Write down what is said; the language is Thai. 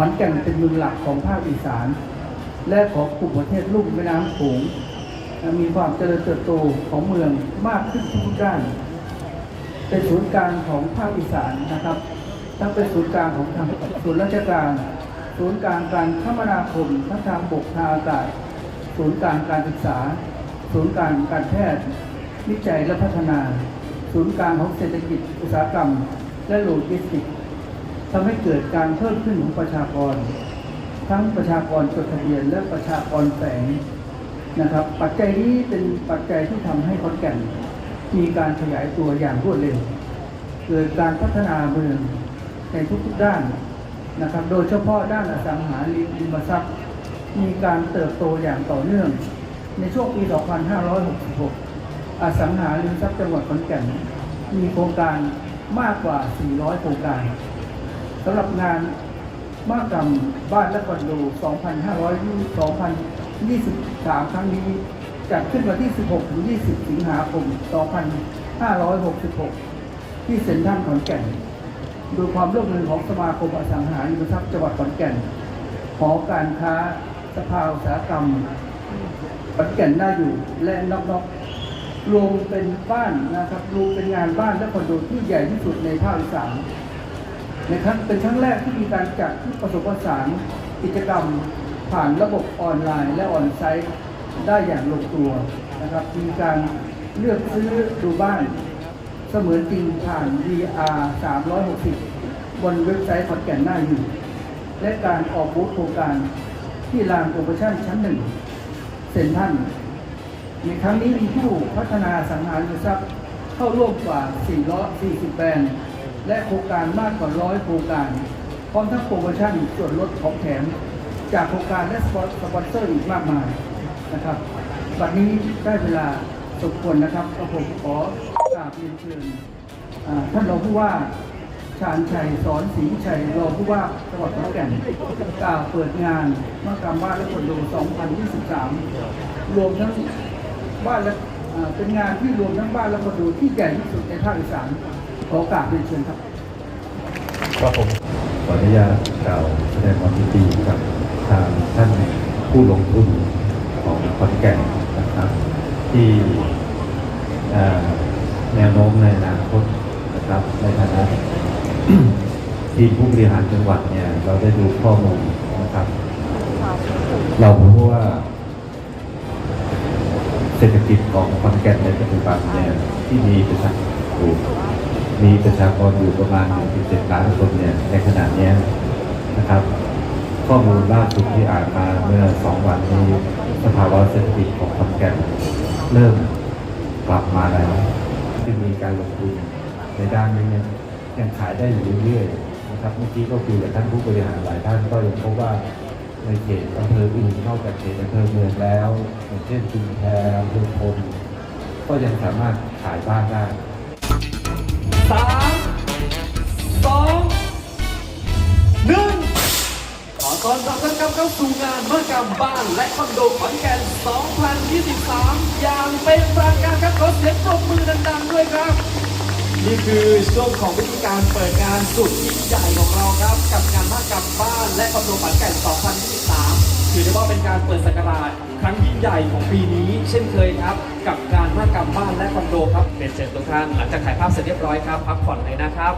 อนแก่นเป็นเมืองหลักของภาคอีสาน และของกลุ่มประเทศลุ่มแม่น้ำโขงมีความเจริญเติบโตของเมืองมากขึ้นทุกด้าน เป็นศูนย์กลางของภาคอีสานนะครับ ทั้งเป็นศูนย์กลางของทางศูนย์ราชการ ศูนย์กลางการคมนาคมทั้งทางบกทางอากาศ ศูนย์กลางการศึกษา ศูนย์กลางการแพทย์ วิจัยและพัฒนา ศูนย์กลางของเศรษฐกิจอุตสาหกรรม และโลจิสติกส์ ทำให้เกิดการเพิ่มขึ้นของประชากร ทั้งประชากรจดทะเบียนและประชากรแฝงนะครับ ปัจจัยนี้เป็นปัจจัยที่ทำให้ขอนแก่นมีการขยายตัวอย่างรวดเร็ว เกิดการพัฒนาเมืองในทุกๆด้านนะครับ โดยเฉพาะด้านอสังหาริมทรัพย์ มีการเติบโตอย่างต่อเนื่อง ในช่วงปี 2566 อสังหาริมทรัพย์จังหวัดขอนแก่น มีโครงการมากกว่า 400 โครงการ สำหรับงานมากรรมบ้านและคอนโด 2523 ครั้งนี้ จัดขึ้นวันที่ 16-20 สิงหาคม 2566 ที่เซ็นทรัลขอนแก่น โดยความร่วมมือของสมาคมอสังหาริมทรัพย์จังหวัดขอนแก่น หอการค้า สภาอุตสาหกรรมขอนแก่นน่าอยู่ และนอกๆรวมเป็นบ้านนะครับรวมเป็นงานบ้านและคอนโดที่ใหญ่ที่สุดในภาคอีสาน นะครับเป็นครั้งแรกที่มีการจัดที่ผสมผสานกิจกรรมผ่านระบบออนไลน์ และออนไซต์ได้อย่างลงตัวนะครับ มีการเลือกซื้อดูบ้านเสมือนจริงผ่าน VR 360 บนเว็บไซต์ขอนแก่นหน้าอยู่ และการออกบูธโครงการที่ลานโปรโมชั่นชั้นหนึ่งเซ็นทรัลในครั้งนี้มีผู้พัฒนาสังหารทรัพย์เข้าร่วมกว่า 440 แบรนด์ และโครงการมากกว่า100โครงการพร้อมทั้งโปรโมชั่นส่วนลดของแถม จากโครงการและสปอนเซอร์อีกมากมายนะครับบัดนี้ได้เวลาสมควรนะครับก็ผมขอกราบเรียนเชิญท่านรองผู้ว่าชาญชัยสอนศรีชัยรองผู้ว่าจังหวัดขอนแก่นกล่าวเปิดงานมกรรมบ้านและคอนโด2023 รวมทั้งบ้านและเป็นงานที่รวมทั้งบ้านและคอนโดที่ใหญ่ที่สุดในภาคอีสาน ขอกาบเรียนเชิญครับครับผมขออนุญาตกล่าวแสดงความยินดีกับทางท่านผู้ลงทุนของขอนแก่นนะครับ ที่แนวโน้มในอนาคตนะครับในฐานะทีมผู้บริหารจังหวัดเนี่ยเราได้ดูข้อมูลนะครับ เราพบว่าเศรษฐกิจของขอนแก่นในปัจจุบันเนี่ยที่มีประชากร มีประชากรอยู่ประมาณ 1.7 ล้านคนเนี่ยในขณะนี้นะครับ ข้อมูลล่าสุดที่อ่านมาเมื่อสองวันนี้สภาวะเศรษฐกิจของขอนแก่นเริ่มกลับมาแล้วที่มีการลงทุนในด้านนี้เนี่ยยังขายได้อยู่เรื่อยๆนะครับเมื่อกี้ก็คุยกับท่านผู้บริหารหลายท่านก็ยังพบว่าในเขตอำเภออื่นนอกจากเขตอำเภอเมืองแล้วอย่างเช่นชุมแพอำเภอพลก็ยังสามารถขายบ้านได้ สามสองหนึ่งขอต้อนรับท่านเข้าสู่งานมหกรรมบ้านและคอนโดขอนแก่น 2023 อย่างเป็นทางการครับขอเสียงปรบมือดังๆด้วยครับ นี่คือช่วงของวิธีการเปิดงานสุดยิ่งใหญ่ของเราครับ กับงานมหกรรมบ้านและคอนโดขอนแก่น 2023 ถือได้ว่าเป็นการเปิดสกราชครั้งยิ่งใหญ่ของปีนี้ เช่นเคยครับ กับงานม เป็นเชิญทุกท่านหลังจากถ่ายภาพเสร็จเรียบร้อยครับ พักผ่อนเลยนะครับ